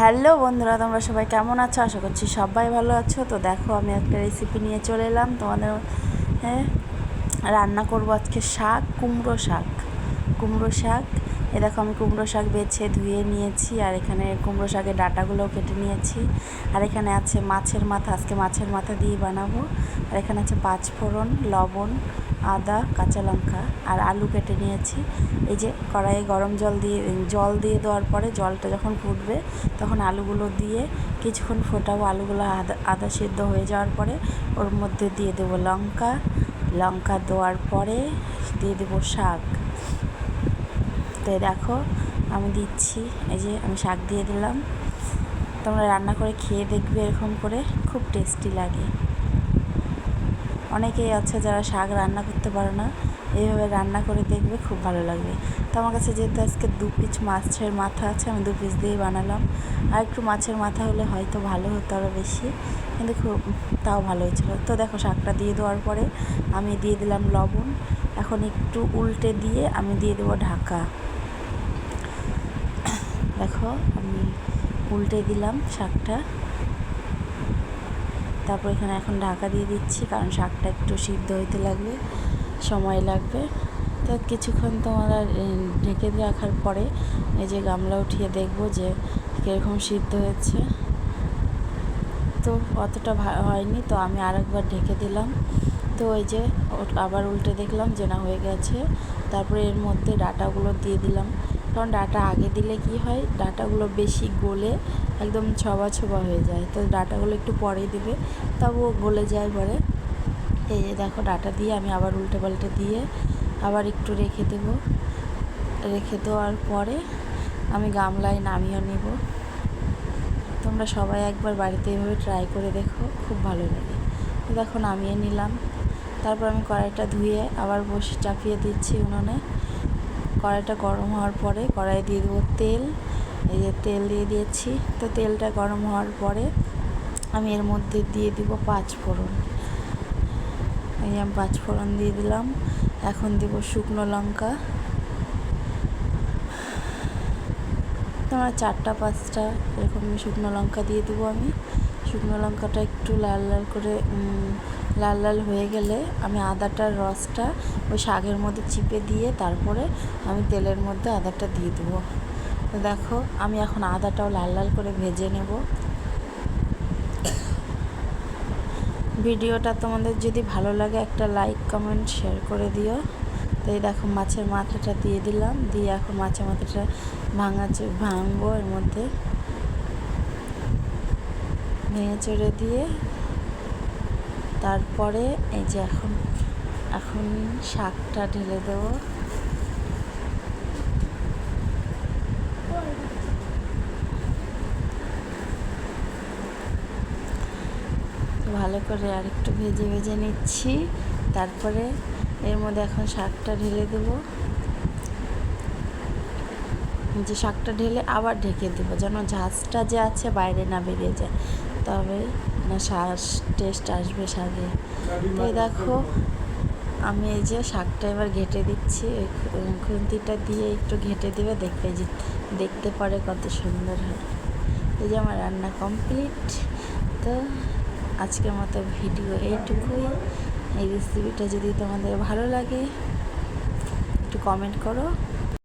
Hello বন্ধুরা, তোমরা সবাই কেমন আছো? আশা করছি সবাই ভালো আছো। তো দেখো, আমি একটা রেসিপি নিয়ে চলে এলাম। তোমাদের হ্যাঁ রান্না করব আজকে শাক, কুমড়ো শাক। কুমড়ো শাক। এ দেখো, আমি কুমড়ো শাক বেছে ধুয়ে নিয়েছি, আর এখানে কুমড়ো শাকের ডাটাগুলোও কেটে নিয়েছি। আর এখানে আছে মাছের মাথা, আজকে মাছের মাথা দিয়ে বানাবো। আর এখানে আছে পাঁচফোড়ন, লবণ আদা, কাঁচা লঙ্কা আর আলু কেটে নিয়েছি। এই যে কড়াইয়ে গরম জল দিয়ে জল দিয়ে দেওয়ার পরে জলটা যখন ফুটবে, তখন আলুগুলো দিয়ে কিছুক্ষণ ফোটাবো। আলুগুলো আদা আদা সিদ্ধ হয়ে যাওয়ার পরে ওর মধ্যে দিয়ে দেবো লঙ্কা। লঙ্কা দেওয়ার পরে দিয়ে দেবো শাক। তো দেখো, আমি দিচ্ছি। এই যে আমি শাক দিয়ে দিলাম। তোমরা রান্না করে খেয়ে দেখবে এরকম করে। খুব টেস্টি লাগে। অনেকেই আছে যারা শাক রান্না করতে পারে না। এইভাবে রান্না করে দেখবে খুব ভালো লাগবে। তো আমার কাছে যেহেতু আজকে দু পিস মাছের মাথা আছে, আমি দু পিস দিয়েই বানালাম। আর একটু মাছের মাথা হলে হয়তো ভালো হতো আরও বেশি, কিন্তু খুব তাও ভালো হয়েছিল। তো দেখো শাকটা দিয়ে দেওয়ার পরে আমি দিয়ে দিলাম লবণ। এখন একটু উল্টে দিয়ে আমি দিয়ে দেবো ঢাকা। দেখো আমি উল্টে দিলাম শাকটা। তারপর এখানে এখন ঢাকা দিয়ে দিচ্ছি, কারণ শাকটা একটু সিদ্ধ হইতে লাগবে, সময় লাগবে। তো কিছুক্ষণ তোমরা ঢেকে দিয়ে রাখার পরে এই যে গামলা উঠিয়ে দেখব যে কীরকম সিদ্ধ হয়েছে। তো অতটা হয়নি, তো আমি আরেকবার ঢেকে দিলাম। তো ওই যে আবার উল্টে দেখলাম যে না হয়ে গেছে। তারপরে এর মধ্যে ডাটাগুলো দিয়ে দিলাম। কারণ ডাটা আগে দিলে কি হয়? ডাটাগুলো বেশি গলে একদম ছবা ছবা হয়ে যায়। তো ডাটাগুলো একটু পরে দেবে। তবুও গলে যায় পরে। এই যে দেখো ডাটা দিয়ে আমি আবার উল্টে পাল্টে দিয়ে আবার একটু রেখে দেব। রেখে দেওয়ার পরে আমি গামলায় নামিয়ে নেব। তোমরা সবাই একবার বাড়িতে এভাবে ট্রাই করে দেখো, খুব ভালো লাগে। দেখো নামিয়ে নিলাম। তারপর আমি কড়াইটা ধুয়ে আবার বসে চাপিয়ে দিচ্ছি উনুনে। কড়াইটা গরম হওয়ার পরে কড়াই দিয়ে দেবো তেল। এই যে তেল দিয়ে দিয়েছি। তো তেলটা গরম হওয়ার পরে আমি এর মধ্যে দিয়ে দিব পাঁচ ফোড়ন। এই আমি পাঁচ ফোড়ন দিয়ে দিলাম। এখন দেব শুকনো লঙ্কা। তোমার চারটা, পাঁচটা এরকম শুকনো লঙ্কা দিয়ে দেবো আমি। শুকনো লঙ্কাটা একটু লাল লাল করে লাল লাল হয়ে গেলে আমি আদাটার রসটা ওই শাকের মধ্যে চিপে দিয়ে তারপরে আমি তেলের মধ্যে আদাটা দিয়ে দেবো। তো দেখো, আমি এখন আদাটাও লাল লাল করে ভেজে নেব। ভিডিওটা তোমাদের যদি ভালো লাগে একটা লাইক, কমেন্ট, শেয়ার করে দিও। তো এই দেখো, মাছের মাথাটা দিয়ে দিলাম, দিয়ে এখন মাছের মাথাটা ভাঙা ভাঙবো এর মধ্যে। ভেঙে চড়ে দিয়ে তারপরে এই যে এখন এখন শাকটা ঢেলে দেবো। ভালো করে আর একটু ভেজে ভেজে নিচ্ছি। তারপরে এর মধ্যে এখন শাকটা ঢেলে দেবো। যে শাকটা ঢেলে আবার ঢেকে দেবো, যেন ঝাঁজটা যে আছে বাইরে না বেরিয়ে যায়। তবে না, শ্বাস টেস্ট আসবে শাকে এই দেখো, আমি এই যে শাকটা এবার ঘেটে দিচ্ছি খুন্তিটা দিয়ে একটু ঘেটে দেবে, দেখবে যে দেখতে পারে কত সুন্দর হয়। এই যে আমার রান্না কমপ্লিট তো আজকের মতো ভিডিও এইটুকুই। এই রেসিপিটা যদি তোমাদের ভালো লাগে, একটু কমেন্ট করো।